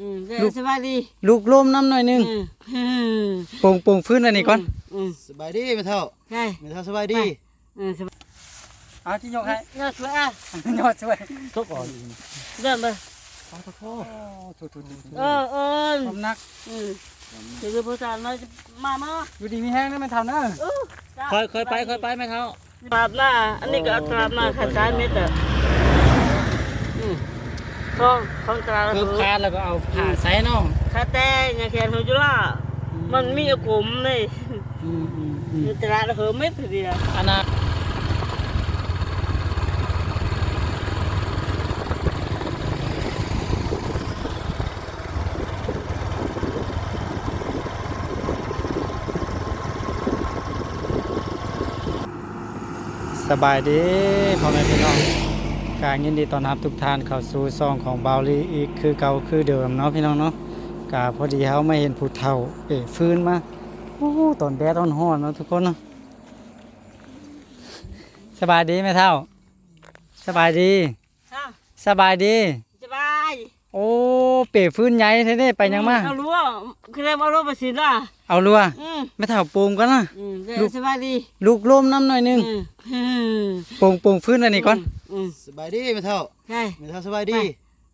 อืมเดี๋ยวสบายดีลูกลมน้ำหน่อยหนึงอืมอืมโป่งโป่งฟื้นอันนี้ก่อนอืมสบายดีแม่เท่าใช่แม่เท่าสบายดีอืมสบายเอาที่ยกให้ น่าสวยอะยอดช่วยตกก่อนเดินไปขอโทษถูกๆเออเออๆความหนักอืมเดี๋ยวผู้ชายมามามาอยู่ดีมีแห้งนะแม่เท่านะอู้คอยคอยไปคอยไปแม่เท่าตราบหน้า อันนี้ก็เอาตราบหน้าขัดสายเม็ดอะอืม ของของตราบเพิ่มคาดแล้วก็เอาผ่าใส่เนาะคาแต่ยาแคนโฮจุล่ามันมีอากลมนี่อืมอืมอืมตราบเหอเม็ดทีเดียวอันน่ะสบายดีพ่อแม่พี่น้อง การยินดีต้อนรับทุกท่านเข้าสู่ซองของบาวลีอีกคือเก่าคือเดิมเนาะพี่น้องเนาะกาพอดีเฮาไม่เห็นผู้เฒ่า เอ๋ฟื้นมาโอ้ตอนแดดตอนร้อนเนาะทุกคนเนาะสบายดีไหมเท่า สบายดีค่ะสบายดีสบาย โอ้เป๋ฟื้นใหญ่แท้ๆไปยังมาเอารั้วคือเรียกเอารั้วไปสิล่ะเอาลัวอืมไม่เท่าโป่งกันนะอืมเดี๋ยวสบายดีลูกลมน้ำหน่อยหนึงอืมอืมโป่งโป่งฟื้นอันนี้ก่อนอืมสบายดีแม่เท่าใช่แม่เท่าสบายดี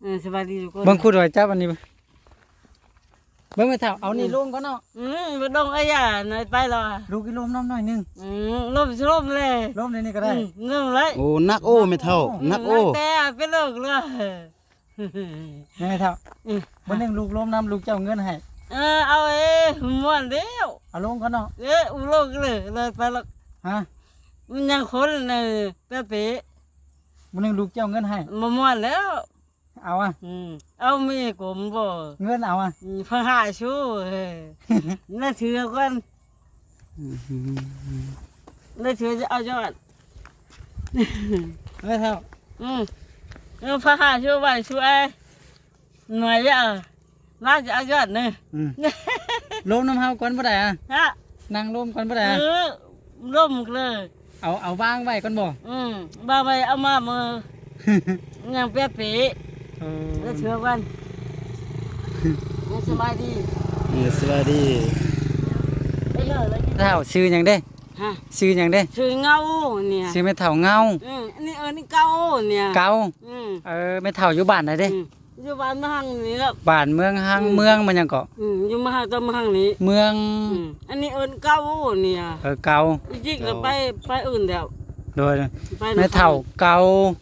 อืมสบายดีทุกคนเบิ่งคูดไว้จับอันนี้เบิ่งเบิ่งไม่เท่าเอานี่ลงก่อนเนาะอืมบ่ต้องไอ้ย่าไหนไปหรอลูกอีลมน้ำหน่อยหนึงอืมลมสิลมเลยลมในนี้ก็อืได้มเรื่องเลยโอ้นักโอ้แม่เท่านักโอ้แต่เป็นเลิกเลย ไม่เท่าอืมวันหนึงลูกลมน้ำลูกเจ้าเงินให้เออเอาเอ้ม่วนเดียวเอาลงก่อนเนาะเอ้อุโลกเลยเลยไปหรอกฮะมันยังคนเลยเป๊ะเป๊ะวันหนึงลูกเจ้าเงินให้มาม่วนแล้ว เอาอะอืมเอามีกลมบ่เงินเอาอะอืมพังหาชู้เฮ้ยน่าถือกันน่าถือจะเอายอดไม่เท่าอืม เอาพังหาชู้ไว้ชู้ไอ้หน่วยจะเอาน่าจะเอายอดเนี่ยอืมลมน้ำเฮาก่อนบ่ได้อะฮะนั่งลมก่อนบ่เอได้อะอร่มเลยเอาเอาวางไว้ก่อนบ่อืมบ้าไปเอามามือยังเป๊ะเป๊ะเอน่าอถือกันน่าสบายดีเออสบายดีไปเลยเลยเท่าซื้อหยังเด้ ฮะซื้อหยังเด้ถือเงาเนี่ยซื้อไม่เท่าเงาอืมอันนี้เออนี่เก่าเนี่ยเก่าอืมเออไม่เท่าอยู่บ้านไหนเด้อืมอยู่บ้านมหังนี่ครับ บ้านเมืองห้างอืม เมืองมันหยังเกาะอืมอยู่มหังตัวมหังนี้เมืองอืมอันนี้เอินเก่าเนี่ยเออเก่าอีจิกเราไปไปอื่นเดียวโดยไปไม่เท่าเก่า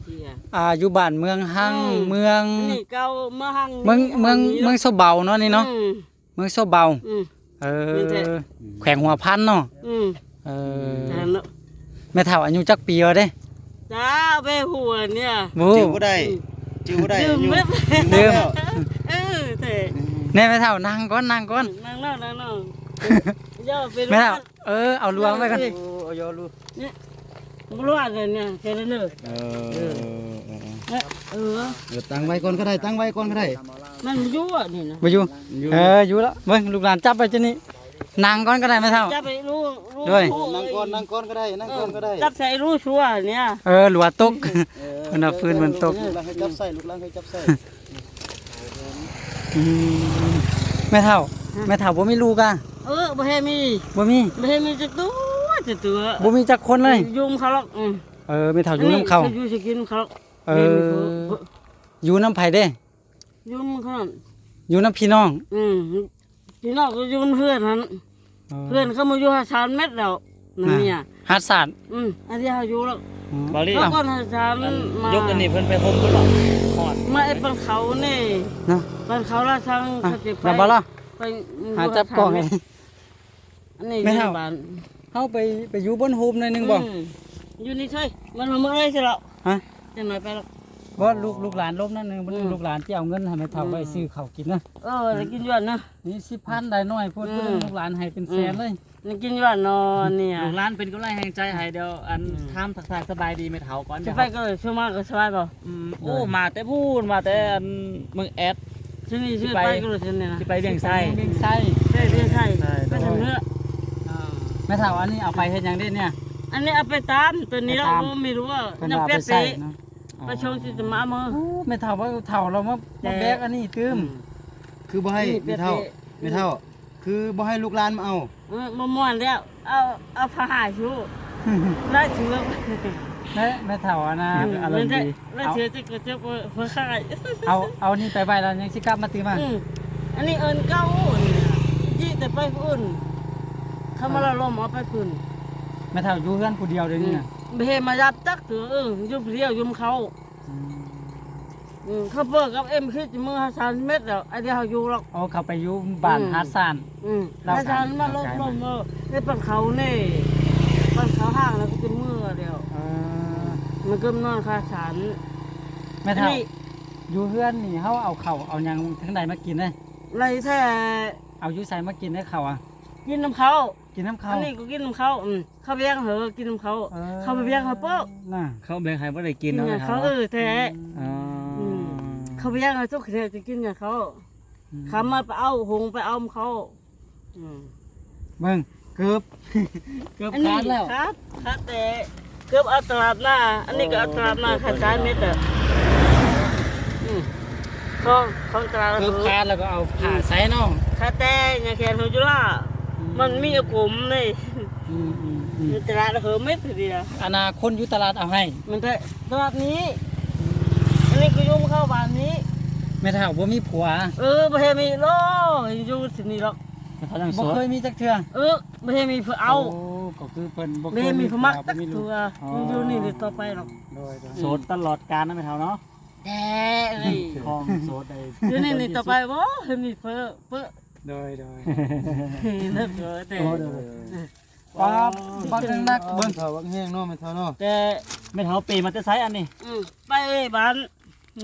เหี้ยอ่าอยู่บ้านเมืองห้างอืม เมืองอันนี้เก่ามาหังเมืองเมืองเมืองโซเบาเนาะนี่เนาะอืมเมืองโซเบาอืม เอนี่แท้อแขวงหัวพันเนาะอืม เอแต่อเนอะแม่เท่าอายุจักปีแล้วเด้จ้าไปหัวเนี่ยบูจิ้วก็ได้จิ้วก็ได้ดื่มอยู่เม็ดดื่มเออเถอะแน่แม่เท่านั่งก่อนนั่งก่อนนั่งนั่งนั่งนั่งย่อไปแม่เท่าเออเอารวมไว้ก่อนโอ้เอายอลูรู้อะไรเนี่ยแค่นั้นเลยเออเออเออเออตั้งไว้ก่อนก็ได้ตั้งไว้ก่อนก็ได้มันยั่วนี่นะบ่อยู่เอออยู่แล้วเบิ่งลูกหลานจับไปจังนี้ นั่งก่อนก็ได้แม่เท่าจะไปรู้รู้ด้วย รู้นั่งก่อนนั่งก่อนก็ได้นั่งก่อนก็ได้จับใส่รู้ชัวร์เนี่ยเออหลัวตกมันเอาฟืนมันตก ลูกหลานให้จับใส่ลูกหลานให้จับใส่อืมแม่เท่าแม่เท่าบ่มีลูกอะเออบ่ให้มีบ่มีบ่ให้มีจักตัวจักตัวบ่มีจักคนเลย ยุงเขาหรอกอืมเออแม่เท่าอยู่น้ำเขาอัอยู่สิกินเขาหรอกเออ อยู่น้ำไผเด้ ยุงเขานั่นอยู่น้ำพี่น้อง อืม พี่น้องก็อยุงเพื่อนนั้น เพื่อนเขามาอยู่หาสามเม็ดแล้วนั่นเนี่ยฮัดศาสตร์อืมอันที่เขาอยู่แล้วบาลีเขาก็หาสามมายกอันนี้เพิ่นไปห่มเพิ่นหรอหอดมาไอ้ปันเขานี่เนาะปันเขาละทางอะเขาจะไปแล้วบ่ล่ะไปหาจับกล้องให้อันนี้ไม่เท่าอยู่บ้านเฮาไปไปอยู่บนโฮมหน่อยหนึงบ่อืมอยู่นี่ใช่มันมาเมื่อไรใช่หรอฮะจะหน่อยไปหรอก บ่ลูกลูกหลานลบนั่นนึงบ่อืมลูกหลานที่เอาเงินให้แม่เท่าไว้ซื้อข้าวกินนะเออได้กินยวนนะนี่10,000ได้น้อยพูดอืมเพิ่นลูกหลานให้เป็นแสนเลยได้กินยวนนอนเนี่ยลูกร้านเป็นกำลังแห่งใจให้เดี๋ยวอันอืมทามทักทายสบายดีไหมเถาก่อนจะเดี๋ยวไปก็เลยช่วยมากก็สบายเปล่าอืมโอ้มาแต่พูดมาแต่อันเมืองแอดที่นี่ชื่อไปไปก็เลยที่นี่นะที่ไปเวียงไส้เวียงไส้ใช่ใช่ใช่ใช่ไปทางเนื้อแม่เท่าอันนี้เอาไปเฮ็ดหยังได้เนี่ยอันนี้เอาไปตามตัวนี้เราไปตามไม่รู้ว่าเพิ่นน้ำว่าเป๊ไปใส่ะเนาะๆ ไปชงสิจะมาเมื่อโอ้แม่เท่าว่าเท่าเรามาแต่ มาแบกอันนี้ตื้มคือบ่ให้ไม่เท่าไม่เท่า คือบ่ให้ลูกหลานมาเอา เออมาม่วนแล้ว เอาเอาผ้าหาชูได้เถือกแม่แม่เฒ่าอะนะอารมณ์ดีแล้วเถือกจะก็จะผ้าขายเอาเอานี่ไปไว้แล้วยังสิกลับมาตีมาอืมอันนี้เอินเก้านี่นะยี่แต่ไปพุ่นเขามาละลมเอาไปพุ่นแม่เฒ่าอยู่เฮือนผู้เดียวเดี๋ยวนี้น่ะ เบมายับจักถือเออยุบเรียวยุมเขาอืมเขาเบิกกับเอ็มคิดมือห้าสามเมตรแล้วไอเดียวเขาอยู่หรอกเอาเขาไปอยู่บ้านอืมหาดซาน อืมเราห้าสามมาลมลมเออในปันเขาเนี่ปันเขาห่างแล้วก็จะมือเดียวเออมันก็นอนคาฉันแม่อันเฒ่านี้อยู่เฮือนนี่เฮาเอาข้าวเอาหยังทั้งใดมากินเด้ไรแท้เอาอยู่ใส่มากินได้ข้าวอะกินน้ำเขา กินน้ำข้าอัวนนี้ก็กินน้ำเขาอืมเขาเบี้ยงเหอะกินน้ำเขาออเขาไปเบี้ยงเขาโป๊ะน่ะเขาแบ่งให้บ่ได้กิกินนเนาะกับเขาเออแท้อ๋ออมเขาไปย่างเขาทุกเทจะกินกับเขาเขามาไปเอาหงไปเอาเขาอืมเบิ่งเกือบเกือบอันนี้ขาดแล้วครับครับแต่เกือบเอาตลาดหน้า อันนี้ก็เอาตลาดหน้าขาดสามเมตรอะอืมของของตลาดเกือบเหขาอดแล้วก็เอาผ้าใส่เนาะขาแต่ยาแขนหัวจุฬา มันมีอากลมนี่อืมอืมอืมตลาดเหอเม็ดเดียวอนาคตอยู่ตลาดเอาให้มันแต่ตลาดนี้อันนี้ก็ยุ่งเข้าบ้านนี้ แม่เฒ่าบ่มีผัวเออบ่เฮมีโลอยู่ที่นี่หรอก เขาจังโสบ่ดเคยมีจักเทื่อเออบ่เฮมีเพื่อเอาโก็คือเพิ่นบ่เคบ่เฮยมีมีผู้มักผัจัวกบ่มีลูตักวมันอยู่นี่เดี๋ยวต่อไปหรอกโดยโดยโสดตลอดกาลนะแม่เฒ่าเนาะแด่เลยคลองโสดได้อยู่นี่นี่ต่อไปบ่เฮมีเพื่อเพื่อ โดยโดยนั่นเออแต่ป๊าบบักนักเบิ่เบิ่งงเท่าวังแห้งเนาะไม่เท่าเนาะแต่แม่เฒ่าปีมาแต่ไสอันนี้อืมไปบ้าน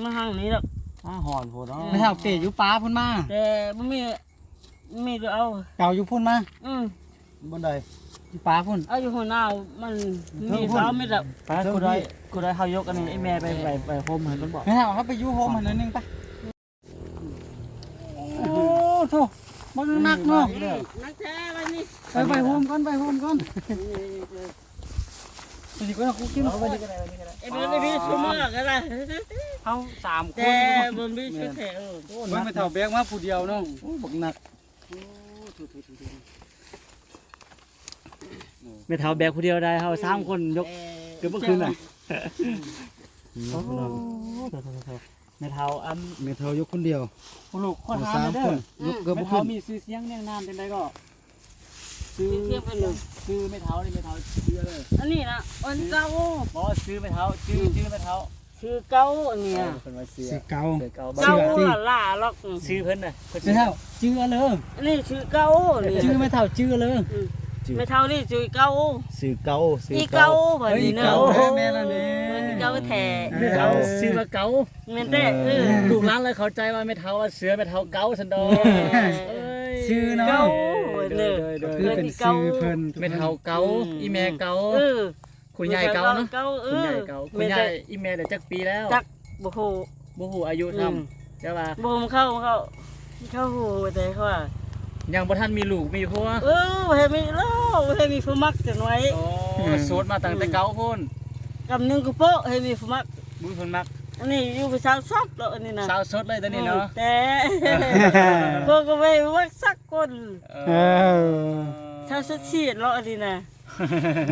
มาทางนี้หรอกอ้าหอนโพดเนาะแม่เฒ่าเปอยู่ป้าพุ่นมาแต่บ่มีบ่มีก็เอาเก่าอยู่พุ่นมาอืมบนใดอยู่ป้าพุ่นเอาอยู่หัวหน้ามันมีสามเม็ดอะไปกูได้กูได้เฮายกอันนี้ไอ้แม่ไปไปไปโฮมให้เพิ่นบอกแม่เฒ่าเขาไปอยู่โฮมหันหน่อยหนึงไปโอ้ โธ่บักนักเนาะนักแท้ไปนี่ไปไปโฮมก่อนไปโฮมก่อนสิก็กูกินเอาไปนี่ก็ได้ไปนี่ก็ได้ไอ้เบิ่งไอ้พี่ชั่วโมงก็ได้เฮาสามคนแต่บ่มีชุดแถวเบิ่งไปเฒ่าแบกมาผู้เดียวเนาะโอ้บักนักแม่เฒ่าแบกผู้เดียวได้เฮาสามคนยกเกือบเมื่อคืนน่ะโอ้ โหแม่เฒ่าอันไม่เท่ายกคนเดียวผู้ลูกคนหาสามเด้คอนยกเกือบแม่บ่เฒ่าขึ้นมีชื่อเสียงเรียงนามจังไดก็ชื่อเทียบไปเลยชื่อแม่เฒ่านี่แม่เฒ่าชื่อเลยอันนี้นะอันเก่าบ่ชื่อแม่เฒ่าชื่อชื่อแม่เฒ่าชื่อเก่าอันเนี้ยเพิ่นว่าชื่อสิเก่าเสือเก่าเก่าบ้านล่ะล่ะหรอกชื่อเพิ่นน่ะเพิ่นแม่เฒ่าชื่ออะไรอันนี้ชื่อเก่านี่ชื่อแม่เฒ่าชื่อเลย ไม่เท่านี่ชื่อเก่าสื่อเก่าสื่อีเก่าแบบนี้เนาะเฮ้ยเก่าแม่ละนี่อีเก่า แท้แม่เฒ่าชื่อว่าเก่าแม่นแต่เออลูกหลานเลยเข้าใจว่าแม่เฒ่าว่าเสือแม่เฒ่าเก่าซั่นดอกเอเอ้ยชื่อเนาะเก่าเด้เด้ออเด้อคือเป็นชื่อเพิ่นแม่เฒ่าเก่าอีแม่เก่าเออคุณยายเก่าเนาะเก่าเอคุณอยายเก่าคุณแม่นยาแต่ยอีแม่เดี๋ยวจักปีแล้วจักบ่ฮู้บ่ฮู้อายุทำอืมแต่ว่าบ่มเข้าเข้าเข้าฮู้แต่เขาว่ายังบ่ทันมีลูกมีผัวเออบ่ให้มีโลบ่ให้มีผู้มักกันไว้โอ้โสดมาตั้งแต่เก่าพุ่น กำนึงก็โปะให้มีผู้มักบุญเพิ่นมักอันนี้อยู่ไปสาวซับแล้วอันนี้นะสาวสดเลยตอนนี้เนาะแต่พวกก็ไม่มักสักคนเออชาวสดชีดแล้วอันนี้นะ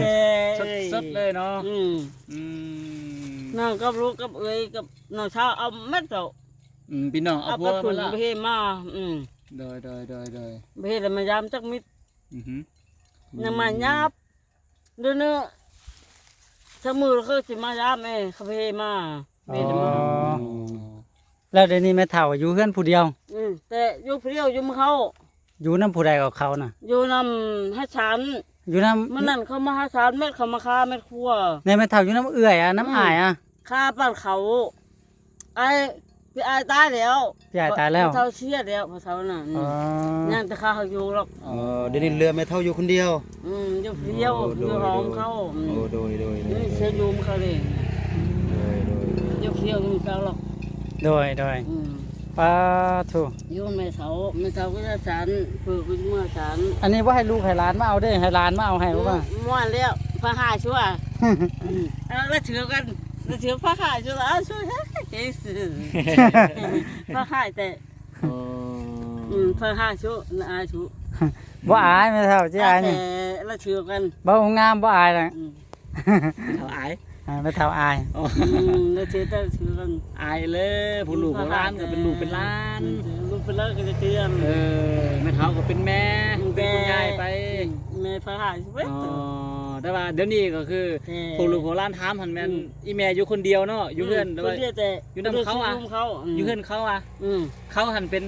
แต่สดสดเลยเนาะอืมอืมน้องกับลูกกับเอ้ยกับน้องชาวเอาเม็ดเจ้าอืมพี่น้องเอาเอาผัไปวขุมานละไปเฮ็ดมาอืมโดยโดยโดยโดยไปเฮ็ดแล้วมายามจักมิดอือหือยังมายับเดี๋ยวนี้ ถ้ามือเขาสิมายามเอ้เขาไปเฮ็ดมาไปเฮ็ดมาแล้วเดี๋ยวนี้แม่เฒ่าอยู่เฮือนผู้เดียว อืมแต่อยู่เพลียวอยู่มือเขาอยู่นำผู้ใดกับเขาน่ะ อยู่นำให้ฉันอยู่นำมันนั่นเขามาหาฉันเม็ดเขามาฆ่าเม็ดครัว ในแม่เฒ่าอยู่น้ำเอื้อยอะน้ำอายอะฆ่าปั้นเขา ไอ้ พี่ไอ้ตายแล้วพี่อ้ายตายแล้วเท่าเชียแล้วพอเท่าน่ะอ๋อยังแต่ข้าเขาอยู่หรอกเออเดี๋ยวนี้เรือไม่เท่าอยู่คนเดียว อืมอยู่เพียวอยู่หอมเขาอืมโอ้โดยโดยโดยนี่เสียยุมเขาเลยโดยโดยอยู่เพียวอยู่เขาหรอกโดยโดยอืมปาถูอยู่ไม่เสาไม่เสาก็จะฉันเพื่อคุณเมื่อฉันอันนี้ว่าให้ลูกให้หลานมาเอาเด้ให้หลานมาเอาให้บ่ว่าม่วนแล้วพระหาชัวเอาแล้วเถือกัน 那就怕海去了，俺说真是，怕海的，嗯，怕海去，那俺去，บ่อายไม่เท่าจีอายนี่เราถือกัน，บ่งามบ่อายเลย，เขาอายไม่เท่าอายอื嗯，那去到去กัน，อายเลยผู้ลูกเป็นล้านก็เป็นลูกเป็นล้าน ลูกเป็นเลิกก็จะเตือนเออไม่เท่าก็เป็นแม่เป็นคุณยายไปแม่พาหายเว้ย แต่ว่าเดี๋ยวนี้ก็คือแต่ผู้ลูกผู้หล้านถามหันแม่นอีแม่อยู่คนเดียวเนาะอยู่เพื่อนแต่คว่าเดียวแต่อยู่นำเขาอะยู่นำเขาอยู่เพื่อนเขาอะอืมเขาหันเป็น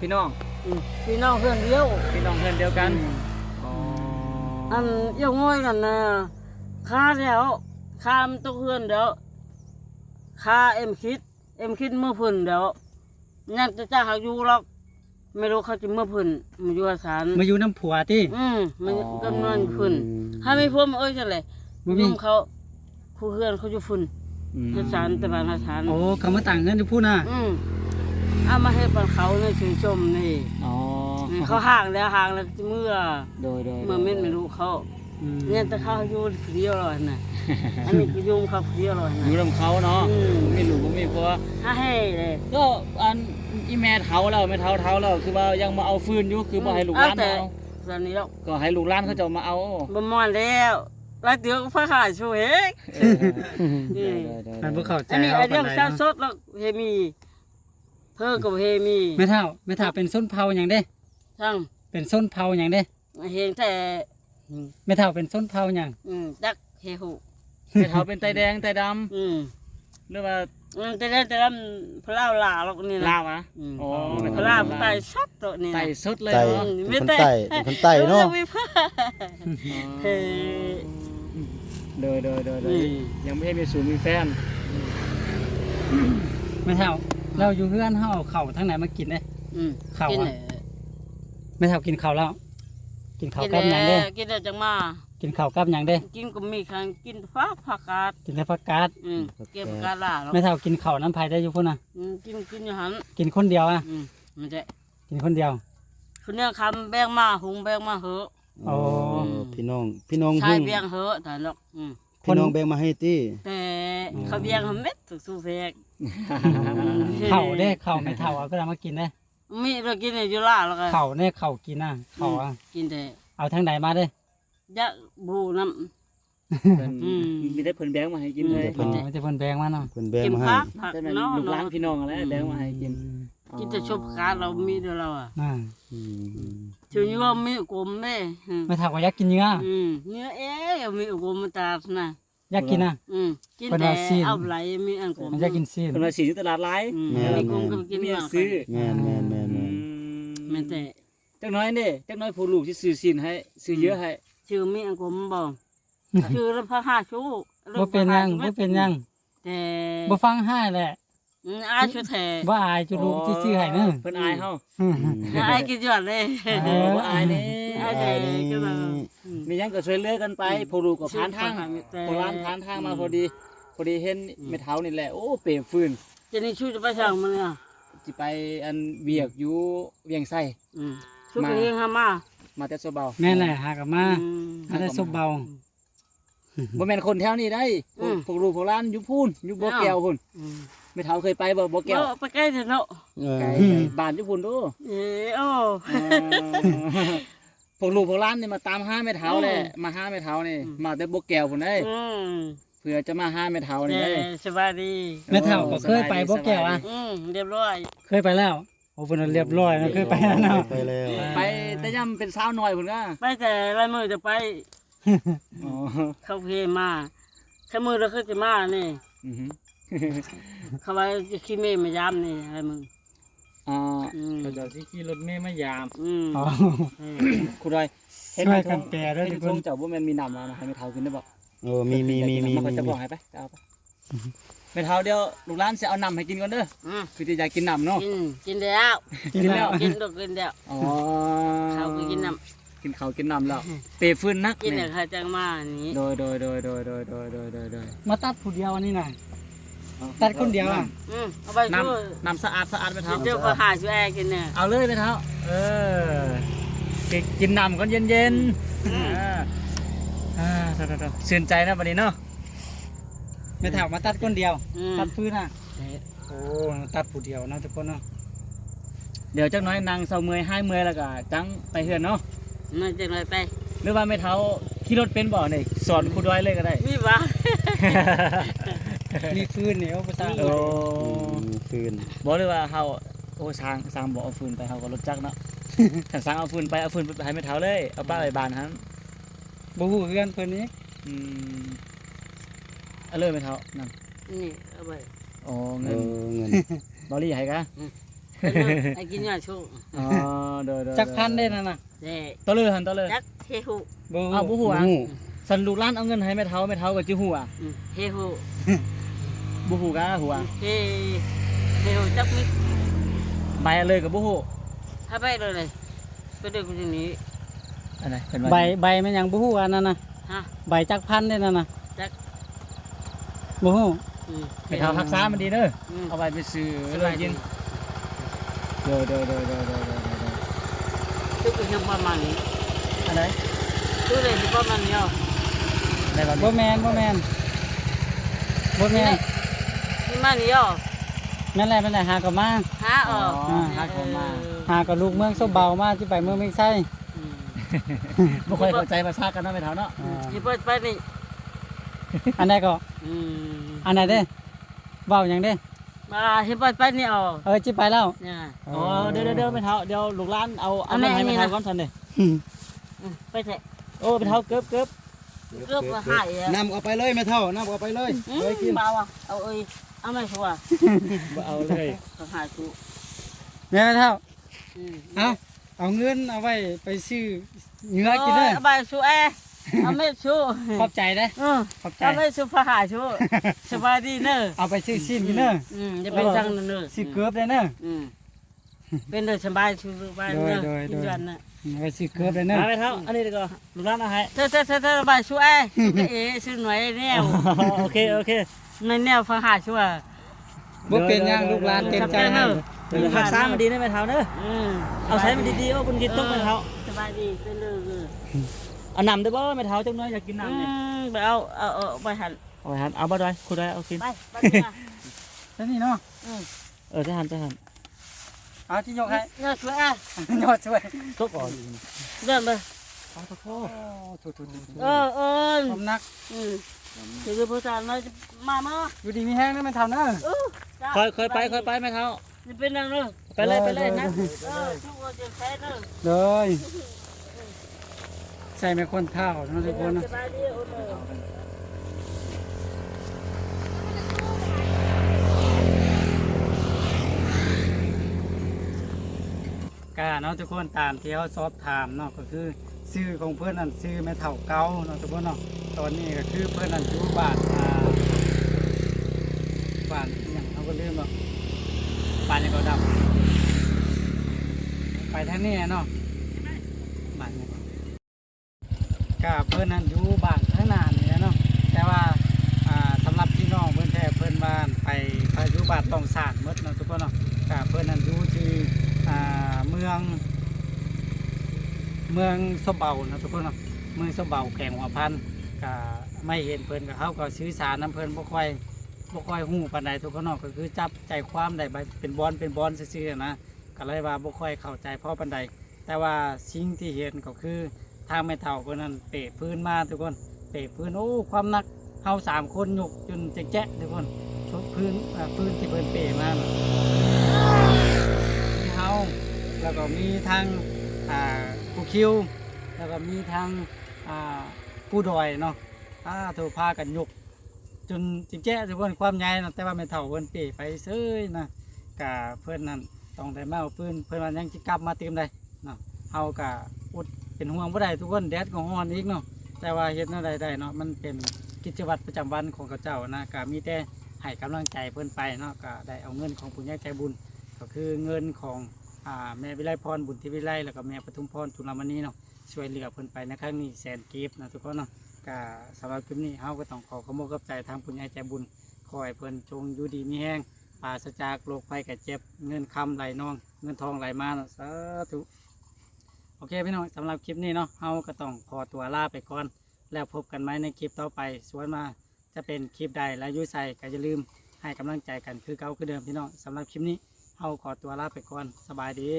พี่น้องอืมพี่น้องเพื่อนเดียวพี่น้องเพื่อนเดียวกันอ๋ออันเอี่ยวง่อยกันนะค่าแล้วค่ามันตกเพื่อนเดี๋ยวค่าเอ็มคิด เอ็มคิดเมื่อพื้นเดี๋ยวนั่นจะจ้าเขาอยู่หรอก ไม่รู้เขาจะเมื่อพื้นมาอยู่อาสารมาอยู่น้ำผัวติ อืมมันกำนันพื้น ถ้าไม่พ้นเอ้ยจะเลยบ่มี ยุ่งเขาผู้เพื่อนเขาอยู่ฝุ่นอืมอาสารแต่บ้านอาสารโอ้เขามาต่างเงินอยู่พูดน่ะอืมเอามาให้ปันเขาในชื่นชมนี่อ๋ออืมเขาห่างแล้วห่างแล้วเมื่อโดยโดยเมื่อเม็ดไม่รู้เขาอืม เนี่ยแต่เขาอยู่คนเดียวเลยนะอันนี้ก็ยุ่งเขาคนเดียวเลยอนะยู่นำเขาเนาะอืมไม่รู้บ่มีเพราะว่าถ้าให้เลยก็อันอีแม่เฒ่าแล้วแม่เฒ่าเฒ่าแล้วคือว่ายังมาเอาฟืนอยู่คือบ่ให้ลูกหลานแต่มาเอาตอนนี้แล้วก็ให้ลูกหลานเขาจะมาเอาบ่มอนแล้วแล้วเดี๋ยวพระขาช่วยเองเออได้ได้ได้มันบ่เข้าใจอันนี้เอาไอปาเดียนใดชาเนาะสดแล้วเฮมีเพิ่มกับเฮมีไม่เท่าไม่เท่าเป็นส้นเผาอย่างเด้ทั้งเป็นส้นเผาอย่างเด้เห็นแต่ ไม่เท่าเป็นส้นเผาอย่างอืมจักเฮหูแม่เฒ่าเป็นไตแดงไตดำอืมหรือว่าอืมแต่ได้แต่ลำพระลาวลาหรอกนี่นะลาวอะอืมอ๋อพระลาวไตชัดตัวนี่ไตนะ สุดเลยไตเนาะเป็นคนไต่เป็นคนไต่เนาะวิพาเฮ้เดยเดยเดยเดอืยมยังไม่ให้มีสูงมีแฟนไม่เท่า เราอยู่เพื่อนเฮาเอาเข่าวทั้งไหนมากินเด้ อืมข้าวกินอะเลยไม่เท่ากินข้าวแล้ว กินข้าวกินกับหยังเลเด้ยกินเลยจังมา กินข้าวกับหยังเด้ กินก็มีครั้งกินฟ้าผักกาดกินแต่ผักกาดอืมเก็บผักกาดล่าหรอกไม่เท่ากินข้าวน้ำไผ่ได้อยู่พุ่นน่ะ อืมกินกินอยู่หันกินคนเดียวอะ อืมมันจะกินคนเดียวคุณเนี่ยคำแบงมาหุงแบงมาเหอะ โอ้เออพี่น้อง พี่น้องชายหุ้งแบงเหอะแต่หรอกอืมพี่น้องแบ่งมาให้ติแต่เขาแบงเขาเม็ดถูกสู้แพก ข้าวเด้ข้าวไม่เท่าเอาก็ได้มากินเด้ มีเรากินในยุล่าแล้วก็ข้าวเนี่ยข้าวกินน่ะข้าวอะกินแต่เอาทางไหนมาเด้ยะบูน้เพิ่นอืม มีได้เพิ่นแบงค์มาให้กินเลยอ๋อมันจะเพิ่นแบงมาเนาะเพิ่นำแบ่งกินมาให้ผักผักแต่แม่นเนาะลูกหลานพี่น้องอะไรแบงค์มาให้กินกินแต่ชอบผักกาดเรามีเดียวเราอะอ่าอืมถึงว่ามีกลมแม่อืมไม่ถามว่าอยากกินเนื้ออืมเนื้อเอ๊ะมีกลมตานะ อยากกินอะอืมกินเป็นแต่ว่าซีนเอาไหลมีอันกลมมันอยากกินซีนเพิ่นมาสีอยู่ตลาดหลายอืมอันนี้กลมก็กินมีบ้างซื้อแม่นแม่นแม่นอืแม่นแม่แต่จักหน้อยนี่จักหน้อยผู้ลูกที่ซื้อสินให้ซื้อเยอะให้ชื่อมีอันกลมบ่ชื่อแล้วพระห้าชูบ่เป็นหยังบ่เป็นหยังแต่บ่ฟังให้แหละอืมอาชูแท้บ่อายจุลูกที่ซื้อให้เด้อเพิ่นอายเฮาอืมอายกินยอดเลย เออบ่อายเด้อายเด้ก็มา มีหยังก็ช่วยเหลือกันไปผู้ลูกก็ผ่านทางแต่โบราณผ่านทางมาพอดี พอดีเห็นเม็ดเท้านี่แหละโอ้เปรย์ฟืนจะนี่ชูจะไปสั่งมันอะจิไปอันเวียกอยู่เวียงไส้อืมชูไปเองฮะมามาแต่โซเบาแม่นแหละหากลับมาอืมถ้าได้ซบเบา บ่แม่นคนแถวนี้ได้อืมพวกลูกพวกหล้านอยู่พูนอยู่บ่อแก้วพุ่นอืมเม็ดเท้าเคยไปบ่บ่อแก้วเอาไปใกล้เถอะเนาะเออไกลบ้านอยู่พุ่นดูเออโอ้ พวกลูกพวกหล้านนี่มาตามหาเม็ดเท้าแหละมาหาเม็ดเท้านี่ มาแต่บ่อแก้วพุ่นได้อืมเพื่อจะมาหาเม็ดเท้านี่แต่ได้ สบายดีแม่เฒ่าก็เคยไปบ่แก้วอะ อืมเรียบร้อย เคยไปแล้ว โอ้เพิ่นเรียบร้อยนะเคยไปแล้วเนาะ ไปแล้วไปแต่ย่ำเป็นสาวน้อยพุ่นก็ไปแต่ลายมือจะไปอ๋อเข้าเพมาถ้ามือเราขึ้นจะมานี่ อือหือ เขาว่าจะขี้เมฆมายามนี่ลายมื ออ่าอืมเราจะสิขี่รถเมล์มายามอืมอ๋อเออคุณดอยช่วยกันแปลด้วยเห็ทุนกคนทงเจ้าบ่แม่นมีน้ำแล้วนะให้ไม่เท่ากินได้บ่เออมีมีมีมีมันก็มีจะบอกให้ไปเอาไปไม่เท่าเดียวลูกหลานสิเอาน้ำให้กินก่อนเด้ออืมคือจะอยากกินน้ำเนาะ กินกินแล้วกินแล้ว กินดอกกินแล้วอ๋อเขาก็กินน้กินข้าวกินน้ำแล้วเปรย์ฟื้นนักำกินนี่แต่ใครจังมาอันนี้โดยโดยโดยโดยโดยโดยโดยโดยโดยมาตัดผู้เดียวอันนี้น่ะ ตัดคนเดียวอะอืมเอาไปน้ช่วยำน้ำสะอาดสะอาดไปเท่าเจ้าก็หาช่วยแอร์กินเนี่ย เอาเลยไปเท่าเออกินกินน้ำก่อนเย็นเย็นๆอ่าอ่าเท่าเท่าเท่าชื่นใจนะวันนี้เนาะแม่เฒ่ามาตัดคนเดียว อืมตัดพื้นอะ โอ้ตัดผู้เดียวเนาะทุกคนเนาะเดี๋ยวจักหน้อยนางเซาเมื่อยให้เมื่อยแล้วก็จังไปเฮือนเนาะมันจังไรไป หรือว่าไม่เท้าขี่รถเป็นบ่นี่สอนครูด้อยเลยก็ได้ มีบ้า มีฟืนนี่เอาไปสร้างโอ้มีฟืนบอกเลยว่าเฮาโอ้สร้างสร้างบ่เอาฟืนไปเฮาก็รถจักรเนาะถ้าสร้างเอาฟืนไปเอาฟืนไปให้ไม่เท้าเลยเอาป้าไปบ้านหั่นบ่ฮู้คือกันเพิ่นนี้อืมเอาเลยไม่เท้านั่นนี่เอาไปโอ้เอเงินอเงินบอลี่ให้กะเป็นเรื่องไอ้กินยาชูอ๋อโดยโดยจักพันได้นั่นน่ะเน่ต่อเลยหันต่อเลยจักเฮฮูบ่อ้าวบ่ฮู้อะฮู้สันลูกหล้านเอาเงินให้แม่เท้าแม่เท้าก็จิฮู้อะอืมเฮฮู บ่ฮู้กะฮู้อะเฮเฮฮูจักมิใบเลยก็บ่ฮู้ถ้าไปเลยเลยไปเดินกูจะหนีอันไหนเพิ่นว่าใบใบมันหยังบ่ฮู้อันนั้นน่ะฮะใบจักพันได้นั่นน่ะจักบ่ฮู้อืมแม่เท้ารักษามันดีเด้ออืมเอาไปไปซื้อสเลบายยกิดีนโดยโดยโดยโดยโดยโดยโดยทุกอย่างประมาณนี้อันไหนทุกเลยที่ประมาณนี้อะได้บ่บ่แม่นบ่แม่นบ่แม่นที่ มานี้อะแม่นแหละแม่นแหละหาก็มาหาออกอ๋อฮักเข้ามา หาก็ลูกเมืองส้มเบามาที่ไปเมืองเมฆไส้อืมบ่ค่อยเข้าใจภาษากันเนาะแม่เท้าเนาะอ่าที่เปิดไปนี่อันใดก็อืมอันไหนเด้เว้าหยังเด้มาที่เปิดไปนี่อะเออจิไปแล้วเนี่ยอ๋อเดี๋ยวเดี๋ยวเดี๋ยวแม่เท้าเดี๋ยวลูกหล้านเอาเอาอันไหนเงินให้แม่อันนี้เท้านะก่อนซั่นเด้อืมอืมไปเถอะโอ้แม่เท้าเกือบเกือบเกือบมาหายอะนำเอาไปเลยแม่เท่านำเอาไปเลยอืเลยกินมเบาอะเอาเอ้ย เอาไม่ชัวร์บ่เอาเลยเขาหายกูแม่เท่าอืมเอาเอาเงินเอาไว้ไปซื้อเนื้อกินเด้อเอาไปชูเอเอาไม่ชูขอบใจเด้ออืมขอบใจ เอาไม่ชูพาหาชูสบายดีเนอะเอาไปซื้อชิ้นกินเด้ออืมจะเป็นจังเนอะซื้อเกือบได้เด้อ อืมเป็นเด้อสบายชูสบายเนอะโดยโดยกินกันน่ะเอาไปซื้อเกือบได้เด้อ มาแม่เท้าอันนี้ดีกว่าลูกหล้านเอาให้เธอเธอเธอเธอไปชูเอชูกะเอชูหน่วยแนวโอเคโอเค ในแนวพาหาชัวบ่เป็นหยังลูกหลานเต็มใจให้เดี๋ยวผักซ้ามันดีนะแม่เท้าเด้ออืมเอาใช้มันดีๆว่าคุณกินต้มแม่เท้าสบายดีเป็นเด้อเออเอาน้ำได้บ่แม่เท้าจังน้อยอยากกินอืน้ำเนี่ยมไปเอาเอาเอาไปหันเอาไปหันเอาบ่ได้คุณได้เอากินไปไปดีกว่าแล้วนี่เนาะอืมเออจะหันจะหันเอาที่ยกให้เนอะช่วยอะยอดช่วยก็ก่อนเดินเลยเอาตะโพโอ้ถูกๆเออเออๆผมนักอืม คือผู้ชายน้อยมามาอยู่ดีมีแห้งนะแม่เท่าเด้อเออค่อยค่อยไปค่อยไปแม่เท้าจะเป็นนังเนอะไปเลยไปเลยนะเออทุกคนจะแพ้เนอะเลยใส่ไม่คนเท่าเนาะทุกคนเนาะสบายดีโอ้เนอะกาเนาะทุกคนตามที่เขาสอบถามเนาะก็คือ ซื้อของเพื่อนนั่นซื้อแม่เท่าเก่าเนาะทุกคนเนาะตอนนี้ก็คือเพื่อนนั่นอยู่บ้านอ่าบ้านอหย่างเขาก็ลืมเนาะบ้านยังก็ดำไปทางนี้เนาะบ้านยังก็กาเพื่อนนั่นอยู่บ้านข้างหนานี่แหละเนาะแต่ว่าอ่าสำหรับพี่น้องเพื่อนแท้เพื่อนบ้านไปไปอยู่บ้านต้องสานมดเนาะทุกคนเนาะกาเพื่อนนั่นอยู่ที่อ่าเมือง เมืองสมเบานะทุกคนเนาะเมืองสมเบาแข่งหัวพันก็ไม่เห็นเพิ่นกับเขาก็สื่อสารน้ำเพิ่นบ่ค่อยบ่ค่อยหู้ปานใดทุกคนเนาะก็คือจับใจความได้ไปเป็นบอลเป็นบอลซื่อๆนะก็เลยว่าบ่ค่อยเข้าใจพ่อปานใดแต่ว่าสิ่งที่เห็นก็คือทางไม่เท่าคนนั้นเปะพื้นมาทุกคนเปะพื้นโอ้ความหนักเฮาสามคนยกจนแจ๊ะทุกคนชกพื้นพื้นที่เพิ่นเปะมามีเฮาแล้วก็มีทางอ่า ผู้คิว แล้วก็มีทางอ่าผู้ดอยเนาะอ่าถูกพากันยกจนจิงแจ้ทุกคนความใหญ่นะแต่ว่าไม่เท่าเพิ่นเปไปเซ้ยนะกะเพื่อนนั่นต้องได้มาเอาปืนเพื่อนว่ายังจะกลับมาเต็มได้เนาะเฮากะอุดเป็นห่วงบ่ได้ทุกคนแดดก็ร้อนอีกเนาะแต่ว่าเฮ็ดนวใดได้เนาะมันเป็นกิจวัตรประจำวันของเขาเจ้านะกะมีแต่ให้กำลังใจเพิ่อนไปเนาะกะได้เอาเงินของผู้ใหญ่ใจบุญ ก็คือเงินของ อ่าแม่วิไลพรบุญทิวิไลแล้วก็แม่ปทุมพรจุลามณีเนาะช่วยเหลือเพิ่นไปในครั้งนี้แสนกีบนะทุกคนเนาะก็สำหรับคลิปนี้เฮาก็ต้องขอขอบคุณกับใจทางผู้ใหญ่ใจบุญขอให้เพิ่นจงอยู่ดีมีแห้งปราศจากโรคภัยไข้เจ็บเงินคำไหลนอง เงินทองไหลมาเนาะสาธุโอเคพี่น้องสำหรับคลิปนี้เนาะเฮาก็ต้องขอตัวลาไปก่อน แล้วพบกันไหมในคลิปต่อไปสวนมาจะเป็นคลิปใดและยุ่ใส่ก็อย่าลืมให้กำลังใจกันคือเก่าคือเดิมพี่น้องสำหรับคลิปนี้ เอาขอตัวลาไปก่อนสบายดี